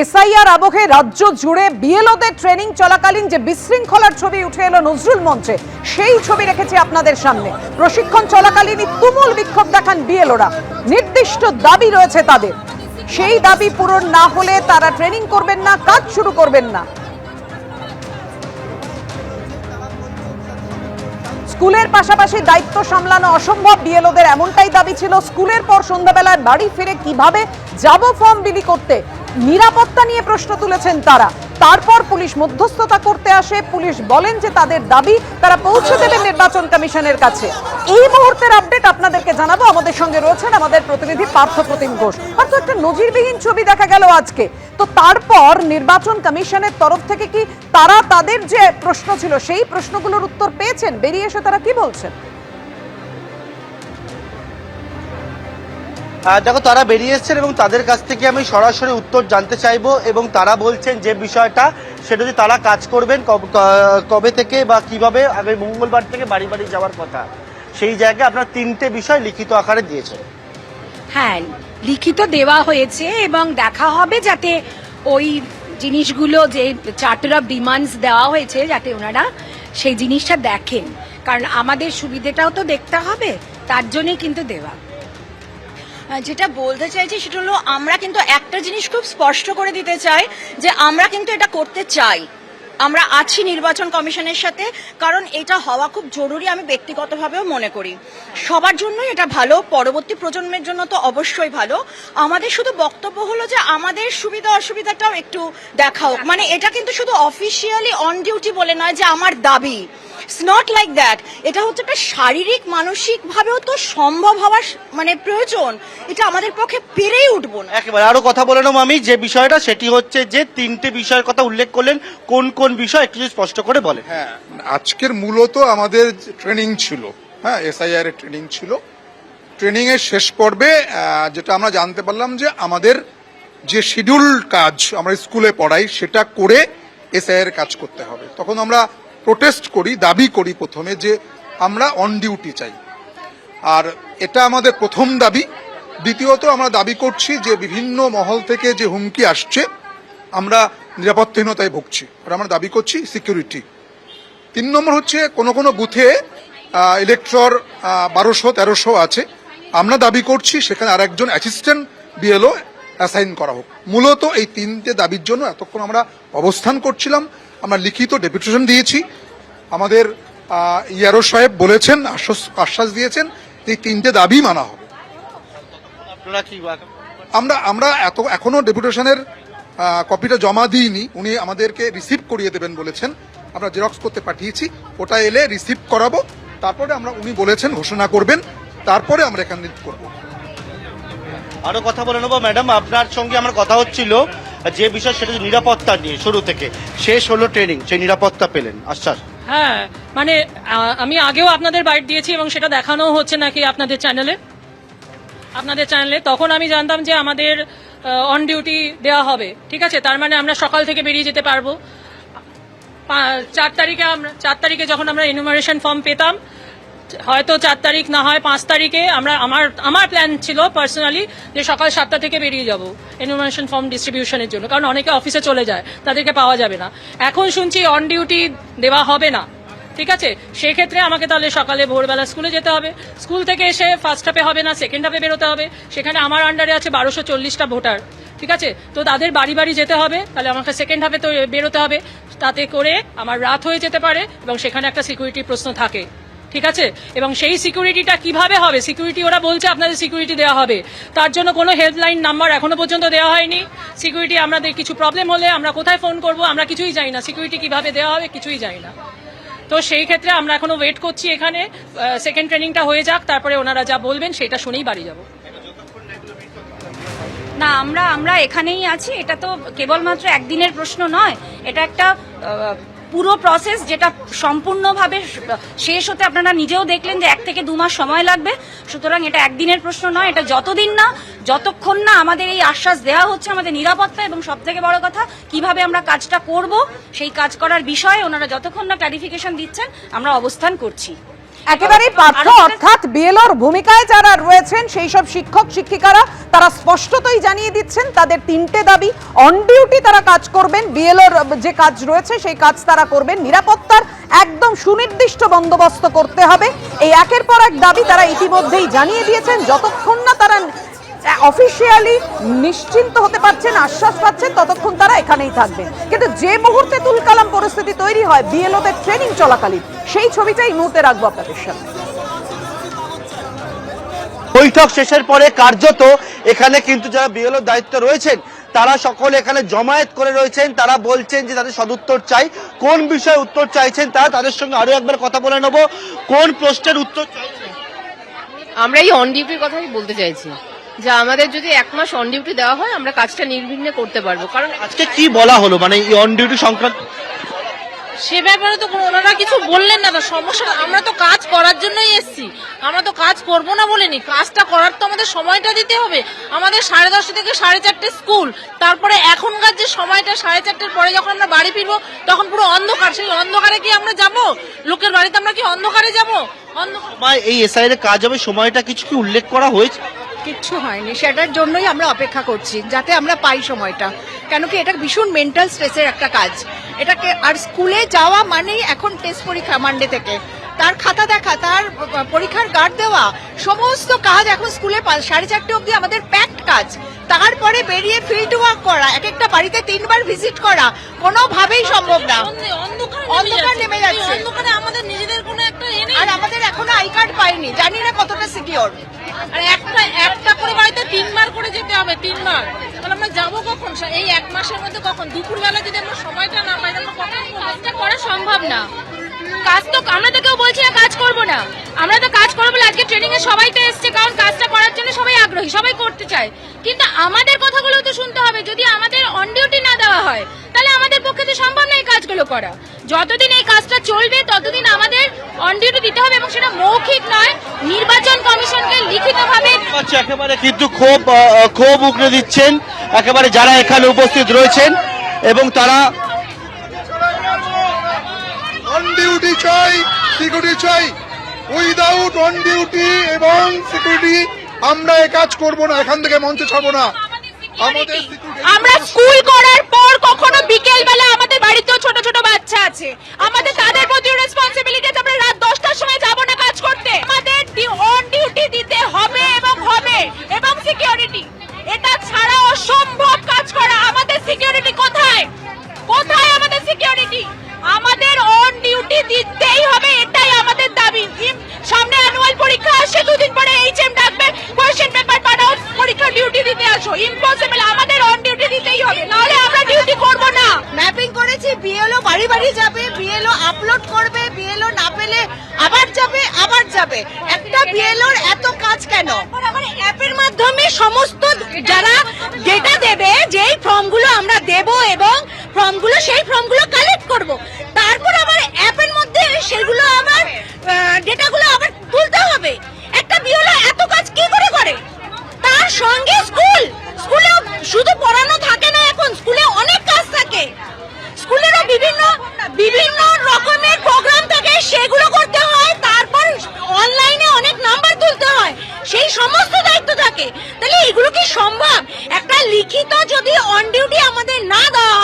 SIR আবহে রাজ্য জুড়ে বিএলওদের ট্রেনিং চলাকালীন যে বিশৃঙ্খলার ছবি উঠে এলো নজরুল মঞ্চে, সেই ছবি রেখেছি আপনাদের সামনে। প্রশিক্ষণ চলাকালীনই তুমুল বিক্ষোভ দেখান বিএলওরা। নির্দিষ্ট দাবি রয়েছে তাদের। সেই দাবি পূরণ না হলে তারা ট্রেনিং করবেন না, কাজ শুরু করবেন না। স্কুলের পাশাপাশি দায়িত্ব সামলানো অসম্ভব। বিএলওদের এমনটাই দাবি ছিল, স্কুলের পর সন্ধ্যাবেলায় বাড়ি ফিরে কীভাবে যাব ফর্ম বিলি করতে? নিরাপত্তা নিয়ে প্রশ্ন তুলেছেন তারা। তারপর পুলিশ মধ্যস্থতা করতে আসে। পুলিশ বলেন যে তাদের দাবি তারা পৌঁছে দেবেন নির্বাচন কমিশনের কাছে। এই মুহূর্তের আপডেট আপনাদেরকে জানাব। আমাদের সঙ্গে রয়েছেন আমাদের প্রতিনিধি পার্থ প্রতিম ঘোষ। পার্থ, একটা নজিরবিহীন ছবি দেখা গেল আজকে। তো তারপর নির্বাচন কমিশনের তরফ থেকে কি তারা তাদের যে প্রশ্ন ছিল, সেই প্রশ্নগুলোর উত্তর পেয়েছেন? বেরিয়ে এসে তারা কি বলছেন? দেখো, তারা বেরিয়ে এসছেন এবং তাদের কাছ থেকে আমি সরাসরি উত্তর জানতে চাইব এবং তারা বলছেন যে বিষয়টা সেটা যে তারা কাজ করবেন, কবে থেকে বা কীভাবে আগে মঙ্গলবার থেকে বাড়ি বাড়ি যাওয়ার কথা। সেই জায়গায় আপনার তিনটে বিষয় লিখিত আকারে দিয়েছেন। হ্যাঁ লিখিত দেওয়া হয়েছে এবং দেখা হবে যাতে ওই জিনিসগুলো যে চার্টার অফ ডিমান্ডস দেওয়া হয়েছে, যাতে ওনারা সেই জিনিসটা দেখেন। কারণ আমাদের সুবিধেটাও তো দেখতে হবে, তার জন্যই কিন্তু দেওয়া। যেটা বলতে চাইছি সেটা হলো, আমরা কিন্তু একটা জিনিস খুব স্পষ্ট করে দিতে চাই যে আমরা কিন্তু এটা করতে চাই। আমরা আছি নির্বাচন কমিশনের সাথে, কারণ এটা হওয়া খুব জরুরি, আমি ব্যক্তিগতভাবেও মনে করি। সবার জন্যই এটা ভালো, পরবর্তী প্রজন্মের জন্য তো অবশ্যই ভালো। আমাদের শুধু বক্তব্য হলো যে আমাদের সুবিধা, অসুবিধাটাও একটু দেখা হোক মানে এটা কিন্তু শুধু অফিসিয়ালি অন ডিউটি বলে নয় যে আমার দাবি। ইটস নট লাইক দ্যাট এটা হচ্ছে একটা শারীরিক মানসিক ভাবেও তো সম্ভব হওয়ার মানে প্রয়োজন। এটা আমাদের পক্ষে পেরেই উঠবো না। একেবারে আরও কথা বলে নেব আমি যে বিষয়টা সেটি হচ্ছে যে তিনটে বিষয়ের কথা উল্লেখ করলেন কোন কোন বিষয় একটু স্পষ্ট করে বলেন। হ্যাঁ আজকের মূলত আমাদের ট্রেনিং ছিল হ্যাঁ এসআইআর এর ট্রেনিং ছিল। ট্রেনিং এর শেষ পর্বে যেটা আমরা জানতে পারলাম যে আমাদের যে শিডিউল কাজ আমরা স্কুলে পড়াই সেটা করে এসআইআর কাজ করতে হবে। তখন আমরা প্রোটেস্ট করি, দাবি করি প্রথমে যে আমরা অন ডিউটি চাই। আর এটা আমাদের প্রথম দাবি। দ্বিতীয়ত আমরা দাবি করছি যে বিভিন্ন মহল থেকে যে হুমকি আসছে, আমরা নিরাপত্তাহীনতায় ভুগছি। আর আমরা দাবি করছি সিকিউরিটি তিন নম্বর হচ্ছে কোনো কোনো বুথে ইলেকট্রর বারোশো, তেরোশো আছে। আমরা দাবি করছি সেখানে আরেকজন অ্যাসিস্ট্যান্ট বিএলও অ্যাসাইন করা হোক। মূলত এই তিনটে দাবির জন্য এতক্ষণ আমরা অবস্থান করছিলাম। আমরা লিখিত ডেপুটেশন দিয়েছি। আমাদের ইয়ারো সাহেব বলেছেন আশ্বাস দিয়েছেন এই তিনটে দাবি মানা হবে। আমরা আমরা এত এখনও ডেপুটেশনের কপিটা জমা দিইনি। উনি আমাদেরকে রিসিভ করিয়ে দেবেন বলেছেন। আমরা জেরক্স করতে পাঠিয়েছি। ওটা এলে রিসিভ করাবো। তারপরে আমরা উনি বলেছেন ঘোষণা করবেন। তারপরে আমরা এখানে করব। আরও কথা বলে নেব। ম্যাডাম আপনার সঙ্গে আমার কথা হচ্ছিল। যে বিষয় সেটা নিরাপত্তা নিয়ে শুরু থেকে শেষ হলো ট্রেনিং সেই নিরাপত্তা পেলেন। আশ্বাস হ্যাঁ মানে আমি আগেও আপনাদের বাইট দিয়েছি এবং সেটা দেখানো হচ্ছে নাকি আপনাদের চ্যানেলে আপনাদের চ্যানেলে তখন আমি জানতাম যে আমাদের অন ডিউটি দেওয়া হবে, ঠিক আছে? তার মানে আমরা সকাল থেকে বেরিয়ে যেতে পারব। চার তারিখে আমরা, চার তারিখে যখন আমরা ইনুমারেশন ফর্ম পেতাম হয়তো চার তারিখ না হয়, পাঁচ তারিখে আমরা, আমার আমার প্ল্যান ছিল পার্সোনালি যে সকাল সাতটা থেকে বেরিয়ে যাব এনুমারেশন ফর্ম ডিস্ট্রিবিউশনের জন্য। কারণ অনেকে অফিসে চলে যায়, তাদেরকে পাওয়া যাবে না। এখন শুনছি অন ডিউটি দেওয়া হবে না, ঠিক আছে? সেক্ষেত্রে আমাকে তাহলে সকালে ভোরবেলা স্কুলে যেতে হবে। স্কুল থেকে এসে ফার্স্ট হাফে হবে না সেকেন্ড হাফে বেরোতে হবে। সেখানে আমার আন্ডারে আছে বারোশো চল্লিশটা ভোটার, ঠিক আছে? তো তাদের বাড়ি বাড়ি যেতে হবে, তাহলে আমাকে সেকেন্ড হাফে তো বেরোতে হবে। তাতে করে আমার রাত হয়ে যেতে পারে এবং সেখানে একটা সিকিউরিটি প্রশ্ন থাকে। ঠিক আছে? এবং সেই সিকিউরিটিটা কীভাবে হবে? সিকিউরিটি ওরা বলছে আপনাদের সিকিউরিটি দেওয়া হবে। তার জন্য কোনো হেল্পলাইন নাম্বার এখনও পর্যন্ত দেওয়া হয়নি। সিকিউরিটি আমাদের কিছু প্রবলেম হলে আমরা কোথায় ফোন করব? আমরা কিছুই জানি না। সিকিউরিটি কীভাবে দেওয়া হবে? কিছুই জানি না। তো সেই ক্ষেত্রে আমরা এখনও ওয়েট করছি এখানে। সেকেন্ড ট্রেনিংটা হয়ে যাক, তারপরে ওনারা যা বলবেন সেটা শুনেই বাড়ি যাব। না, আমরা আমরা এখানেই আছি। এটা তো কেবলমাত্র একদিনের প্রশ্ন নয়। এটা একটা পুরো প্রসেস যেটা সম্পূর্ণভাবে শেষ হতে আপনারা নিজেও দেখলেন যে এক থেকে দু মাস সময় লাগবে। সুতরাং এটা একদিনের প্রশ্ন নয় এটা যতদিন না যতক্ষণ না আমাদের এই আশ্বাস দেওয়া হচ্ছে আমাদের নিরাপত্তা এবং সব থেকে বড় কথা কীভাবে আমরা কাজটা করব সেই কাজ করার বিষয়ে ওনারা যতক্ষণ না ক্লারিফিকেশন দিচ্ছেন আমরা অবস্থান করছি। একেবারেই পার্থ অর্থাৎ বিএলওর ভূমিকায় যারা রয়েছেন সেই সব শিক্ষক শিক্ষিকারা তারা স্পষ্টতই জানিয়ে দিচ্ছেন তাদের তিনটে দাবি। অন ডিউটি তারা কাজ করবেন বিএলওর যে কাজ রয়েছে সেই কাজ তারা করবেন। নিরাপত্তার একদম সুনির্দিষ্ট বন্দোবস্ত করতে হবে। এই একের পর এক দাবি তারা ইতিমধ্যেই জানিয়ে দিয়েছেন। যতক্ষণ না তারা অফিসিয়ালি নিশ্চিন্ত হতে পারছেন, আশ্বাস পাচ্ছেন, ততক্ষণ তারা এখানেই থাকবেন। কিন্তু যে মুহূর্তে তুলকালাম পরিস্থিতি তৈরি হয় বিএলওদের ট্রেনিং চলাকালীন, সেই ছবিটাই এই মুহূর্তে রাখব আপনাদের সামনে। বৈঠক শেষের পরে কার্যত এখানে কিন্তু যারা বিএলও দায়িত্ব রয়েছেন তারা সকলে এখানে জমায়েত করে রয়েছেন। তারা বলছেন যে তাদের সদুত্তর চাই। কোন বিষয়ে উত্তর চাইছেন তারা তাদের সঙ্গে আরও একবার কথা বলে নেব। কোন প্রশ্নের উত্তর চাইছেন? আমরা এই অন ডিউটির কথাই বলতে চাইছি। যে আমাদের যদি এক মাস অন ডিউটি দেওয়া হয় আমরা কাজটা নির্বিঘ্নে করতে পারব। কারণ আজকে কি বলা হলো? মানে এই অন ডিউটি সংক্রান্ত সে ব্যাপারে তো ওনারা কিছু বললেন না, তো সমস্যা আমরা তো কাজ করার জন্যই এসছি। আমরা তো কাজ করব না বলিনি। কাজটা করার তো আমাদের সময়টা দিতে হবে। আমাদের সাড়ে দশটা থেকে সাড়ে চারটে স্কুল। তারপরে এখনকার যে সময়টা, সাড়ে চারটের পরে যখন আমরা বাড়ি ফিরবো, তখন পুরো অন্ধকার। সেই অন্ধকারে কি আমরা যাব? লোকের বাড়িতে আমরা কি অন্ধকারে যাব? অন্ধকার এই এসআইয়ের কাজ হবে, সময়টা কিছু কি উল্লেখ করা হয়েছে? কিচ্ছু হয়নি। সেটার জন্যই আমরা অপেক্ষা করছি যাতে আমরা পাই সময়টা। কেন কি এটা ভীষণ মেন্টাল স্ট্রেসের একটা কাজ। এটাকে আর স্কুলে যাওয়া মানেই এখন টেস্ট পরীক্ষা মানডে থেকে। তার খাতা দেখা তার পরীক্ষার গার্ড দেওয়া সমস্ত কাজ এখন স্কুলে সাড়ে চারটে অবধি আমাদের প্যাকড কাজ। তারপরে বেরিয়ে ফিল্ড ওয়ার্ক করা এক একটা বাড়িতে তিনবার ভিজিট করা কোনোভাবেই সম্ভব না। অন্ধকার নেমে যাচ্ছে। আমাদের নিজেদের কোনো একটা আর আমাদের এখনও আই কার্ড পাইনি জানি না কতটা সিকিওর আর একটা একটা করে বাড়িতে তিনবার করে যেতে হবে তিনবার। তাহলে আমরা যাব কখন? এই এক মাসের মধ্যে কখন? দুপুরবেলা যদি আমরা সময়টা না পাই কখন কাজটা করা সম্ভব না। কাজ তো আমরা তো কেউ বলছি না কাজ করব না। আমরা তো কাজ করব বলে আজকে ট্রেনিং এ সবাই তো এসছে কারণ কাজটা করার জন্য সবাই আগ্রহী সবাই করতে চায়। কিন্তু আমাদের কথাগুলো তো শুনতে হবে। যদি আমাদের অন ডিউটি না দেওয়া হয় তাহলে আমাদের পক্ষে তো সম্ভব না এই কাজগুলো করা। যতদিন এই কাজটা চলবে ততদিন আমাদের অন ডিউটি দিতে হবে এবং সেটা মৌখিক নয় নির্বাচন কমিশনকে লিখিতভাবে একেবারে কিন্তু ক্ষোভ আহ, ক্ষোভ উগড়ে দিচ্ছেন একেবারে যারা এখানে উপস্থিত রয়েছেন এবং তারা অন ডিউটি চাই সিকিউরিটি চাই। উইদাউট অন ডিউটি এবং সিকিউরিটি আমরা এ কাজ করব না এখান থেকে মঞ্চ ছাড়বো না। আমরা স্কুল করার পর কখনো বিকেল বেলা আমাদের বাড়িতেও ছোট ছোট বাচ্চা আছে। আমাদের তাদের প্রতি রেসপন্সিবিলিটি আমরা রাত দশটার সময় যাব না কাজ করতে। আমাদের যারা যেটা দেবে, যেই ফর্মগুলো আমরা দেব এবং ফর্মগুলো, সেই ফর্মগুলো কালেক্ট করব। তারপর আবার অ্যাপের মধ্যে সেগুলো আবার ডেটাগুলো আবার তুলতে হবে। একটা বিওলা এত কাজ কি করে করে? তার সঙ্গে স্কুল স্কুলে শুধু পড়ানো থাকে না এখন স্কুলে অনেক কাজ থাকে। স্কুলেরও বিভিন্ন বিভিন্ন রকমের প্রোগ্রাম থাকে, সেগুলো করতে হয়। তারপর অনলাইনে অনেক নাম্বার তুলতে হয়। সেই সমস্ত দায়িত্ব থাকে। এগুলো কি সম্ভব? একটা লিখিত যদি অন ডিউটি আমাদের না দেওয়া